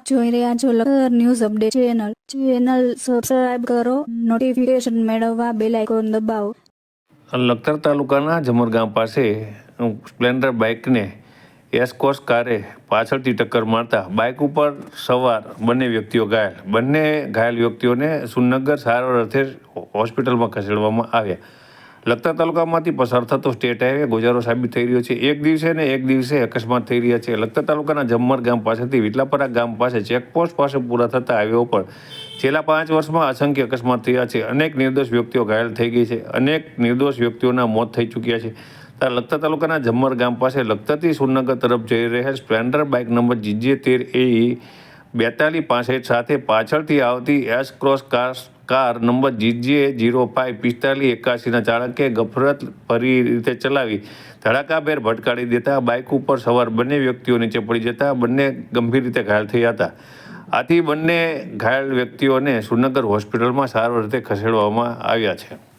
આપ જોઈ રહ્યા છો Lakhar news update channel. Channel subscribe કરો નોટિફિકેશન મેળવવા બેલ આઇકોન દબાવો. લખતર તાલુકાના જમર ગામ પાસે સ્પ્લેન્ડર બાઇકને એસકોસ કારે પાછળથી ટક્કર મારતા બાઇક ઉપર સવાર બંને વ્યક્તિઓ ઘાયલ. બંને ઘાયલ વ્યક્તિઓને સુનગર સારવાર અર્થે હોસ્પિટલમાં ખસેડવામાં આવ્યા. લખતર તાલુકામાંથી પસાર થતો સ્ટેટ હાઈવે ગોજારો સાબિત થઈ રહ્યો છે. એક દિવસે ને એક દિવસે અકસ્માત થઈ રહ્યા છે. લગતા તાલુકાના જમ્મર ગામ પાસેથી વિટલાપરા ગામ પાસે ચેકપોસ્ટ પાસે પૂરા થતા હાઈવે ઉપર છેલ્લા પાંચ વર્ષમાં અસંખ્ય અકસ્માત થયા છે. અનેક નિર્દોષ વ્યક્તિઓ ઘાયલ થઈ ગઈ છે. અનેક નિર્દોષ વ્યક્તિઓના મોત થઈ ચૂક્યા છે. લખતર તાલુકાના જમ્મર ગામ પાસે લખતરથી સુરનગર તરફ જઈ રહેલ સ્પ્લેન્ડર બાઇક નંબર જીજે તેર એ બેતાલીસ પાસઠ સાથે પાછળથી આવતી S cross car car number GJ zero five પિસ્તાલીસ એકાસીના ચાલકે ગફરત ભરી રીતે ચલાવી. ધડાકાભેર ભટકાડી દેતા બાઇક ઉપર સવાર બંને વ્યક્તિઓ નીચે પડી જતા બંને ગંભીર રીતે ઘાયલ થયા હતા. આથી બંને ઘાયલ વ્યક્તિઓને સુરનગર હોસ્પિટલમાં સારવાર રીતે ખસેડવામાં આવ્યા છે.